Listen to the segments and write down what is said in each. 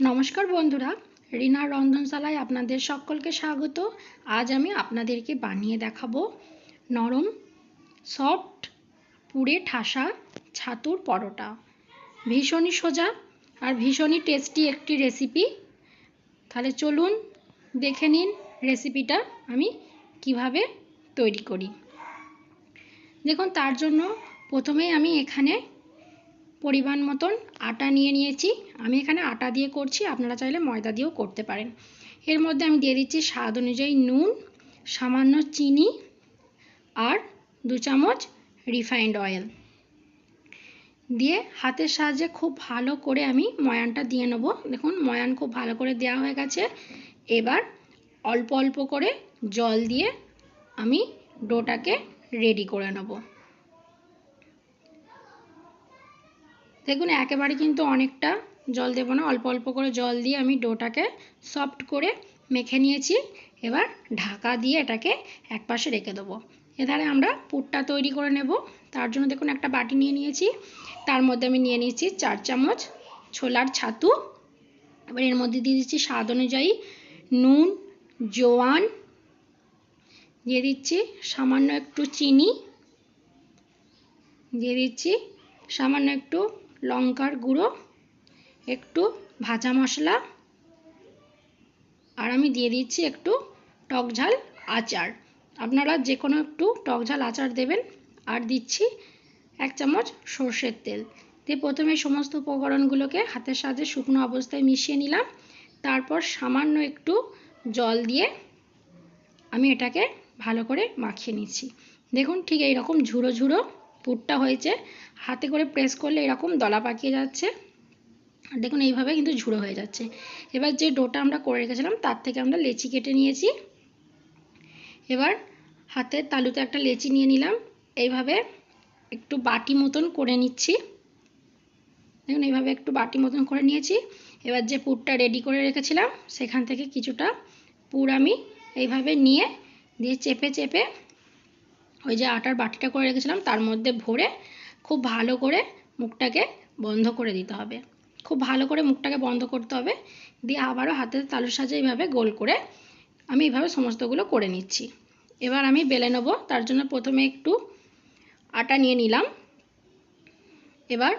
নমস্কার বন্ধুরা রিনার রন্ধনশালায় আপনাদের সকলকে স্বাগত। আজ আমি আপনাদেরকে বানিয়ে দেখাবো নরম, সফট, পুড়ে ঠাসা ছাতুর পরোটা। ভীষণই সোজা আর ভীষণই টেস্টি একটি রেসিপি। তাহলে চলুন দেখে নিন রেসিপিটা আমি কীভাবে তৈরি করি। দেখুন, তার জন্য প্রথমেই আমি এখানে পরিমাণ মতন আটা নিয়ে নিয়েছি। আমি এখানে আটা দিয়ে করছি, আপনারা চাইলে ময়দা দিয়েও করতে পারেন। এর মধ্যে আমি দিয়ে দিচ্ছি স্বাদ অনুযায়ী নুন, সামান্য চিনি আর দু চামচ রিফাইন্ড অয়েল দিয়ে হাতের সাহায্যে খুব ভালো করে আমি ময়ানটা দিয়ে নেব। দেখুন, ময়ান খুব ভালো করে দেওয়া হয়ে গেছে। এবার অল্প অল্প করে জল দিয়ে আমি ডোটাকে রেডি করে নেব। দেখুন, একেবারে কিন্তু অনেকটা জল দেবো না। অল্প অল্প করে জল দিয়ে আমি ডোটাকে সফট করে মেখে নিয়েছি। এবার ঢাকা দিয়ে এটাকে এক পাশে রেখে দেবো। এধারে আমরা পুরটা তৈরি করে নেব। তার জন্য দেখুন, একটা বাটি নিয়ে নিয়েছি। তার মধ্যে আমি নিয়ে নিয়েছি চার চামচ ছোলার ছাতু। এবার এর মধ্যে দিয়ে দিচ্ছি স্বাদ অনুযায়ী নুন, জোয়ান, দিয়ে দিচ্ছি সামান্য একটু চিনি, দিয়ে দিচ্ছি সামান্য একটু লঙ্কার গুঁড়ো, একটু ভাজা মশলা, আর আমি দিয়ে দিচ্ছি একটু টক ঝাল আচার। আপনারা যে কোনো একটু টক ঝাল আচার দেবেন, আর দিচ্ছি এক চামচ সর্ষের তেল। দিয়ে প্রথমে সমস্ত উপকরণগুলোকে হাতের সাহায্যে শুকনো অবস্থায় মিশিয়ে নিলাম। তারপর সামান্য একটু জল দিয়ে আমি এটাকে ভালো করে মাখিয়ে নিচ্ছি। দেখুন ঠিক এইরকম ঝুড়ো ঝুড়ো পুরটা হয়েছে। হাতে করে প্রেস করলে এরকম দলা পাকিয়ে যাচ্ছে। দেখুন এইভাবে কিন্তু ঝুড়ো হয়ে যাচ্ছে। এবার যে ডোটা আমরা করে রেখেছিলাম, তার থেকে আমরা লেচি কেটে নিয়েছি। এবার হাতের তালুতে একটা লেচি নিয়ে নিলাম। এইভাবে একটু বাটি মতন করে নিচ্ছি। দেখুন এইভাবে একটু বাটি মতন করে নিয়েছি। এবার যে পুরটা রেডি করে রেখেছিলাম, সেখান থেকে কিছুটা পুর আমি এইভাবে নিয়ে দিয়ে চেপে চেপে ওই যে আটার বাটিটা করে রেখেছিলাম, তার মধ্যে ভরে খুব ভালো করে মুখটাকে বন্ধ করে দিতে হবে। খুব ভালো করে মুখটাকে বন্ধ করতে হবে, দিয়ে আবারও হাতের তালুর সাজে এইভাবে গোল করে আমি এইভাবে সমস্তগুলো করে নিচ্ছি। এবার আমি বেলে নেব, তার জন্য প্রথমে একটু আটা নিয়ে নিলাম। এবার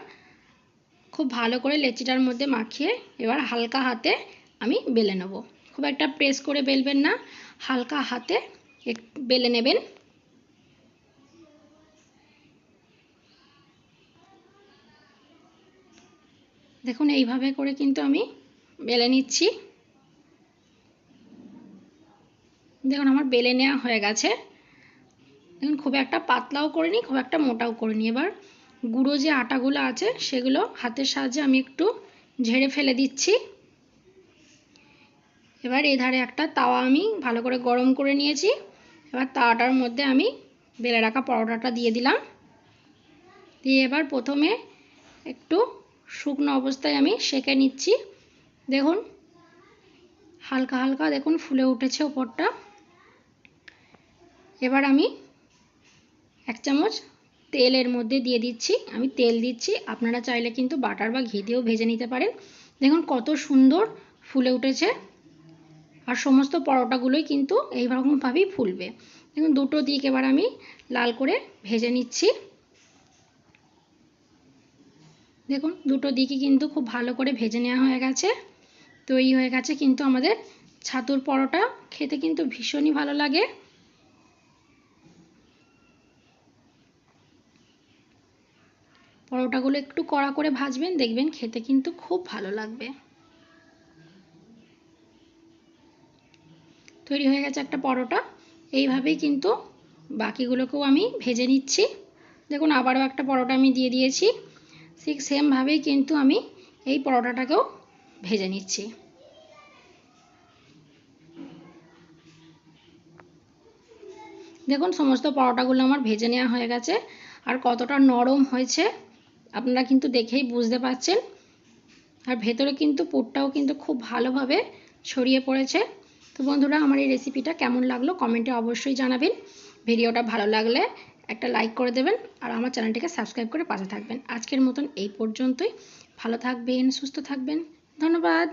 খুব ভালো করে লেচিটার মধ্যে মাখিয়ে এবার হালকা হাতে আমি বেলে নেব। খুব একটা প্রেস করে বেলবেন না, হালকা হাতে বেলে নেবেন। দেখুন, এইভাবে করে কিন্তু আমি বেলে নিচ্ছি। দেখুন, আমার বেলে নেওয়া হয়ে গেছে। দেখুন, খুব একটা পাতলাও করিনি, খুব একটা মোটাও করিনি। এবার গুঁড়ো যে আটাগুলো আছে, সেগুলো হাতের সাহায্যে আমি একটু ঝেড়ে ফেলে দিচ্ছি। এবার এই ধারে একটা তাওয়া আমি ভালো করে গরম করে নিয়েছি। এবার তাওয়াটার মধ্যে আমি বেলে রাখা পরোটাটা দিয়ে দিলাম। দিয়ে এবার প্রথমে একটু শুকনো অবস্থায় আমি সেঁকে নিচ্ছি। দেখুন, হালকা হালকা দেখুন ফুলে উঠেছে ওপরটা। এবার আমি এক চামচ তেলের মধ্যে দিয়ে দিচ্ছি। আমি তেল দিচ্ছি। আপনারা চাইলে কিন্তু বাটার বা ঘি দিয়েও ভেজে নিতে পারেন। দেখুন কত সুন্দর ফুলে উঠেছে। আর সমস্ত পরোটাগুলোই কিন্তু এইরকমভাবেই ফুলবে। দেখুন দুটো দিক এবার আমি লাল করে ভেজে নিচ্ছি। দেখুন, দুটো দিকই কিন্তু খুব ভালো করে ভেজে নেওয়া হয়ে গেছে। তৈরি হয়ে গেছে কিন্তু আমাদের ছাতুর পরোটা। খেতে কিন্তু ভীষণই ভালো লাগে। পরোটাগুলো একটু কড়া করে ভাজবেন, দেখবেন খেতে কিন্তু খুব ভালো লাগবে। তৈরি হয়ে গেছে একটা পরোটা। এইভাবেই কিন্তু বাকিগুলোকেও আমি ভেজে নিচ্ছি। দেখুন, আবারও একটা পরোটা আমি দিয়ে দিয়েছি। ঠিক সেমভাবেই কিন্তু আমি এই পরোটাটাকেও ভেজে নিচ্ছি। দেখুন, সমস্ত পরোটাগুলো আমার ভেজে নেওয়া হয়ে গেছে। আর কতটা নরম হয়েছে, আপনারা কিন্তু দেখেই বুঝতে পারছেন। আর ভেতরে কিন্তু পুরটাও কিন্তু খুব ভালোভাবে ছড়িয়ে পড়েছে। তো বন্ধুরা, আমার এই রেসিপিটা কেমন লাগল? কমেন্টে অবশ্যই জানাবেন। ভিডিওটা ভালো লাগলে একটা লাইক করে দেবেন আর আমার চ্যানেলটিকে সাবস্ক্রাইব করে পাশে থাকবেন। আজকের মতন এই পর্যন্তই। ভালো থাকবেন, সুস্থ থাকবেন। ধন্যবাদ।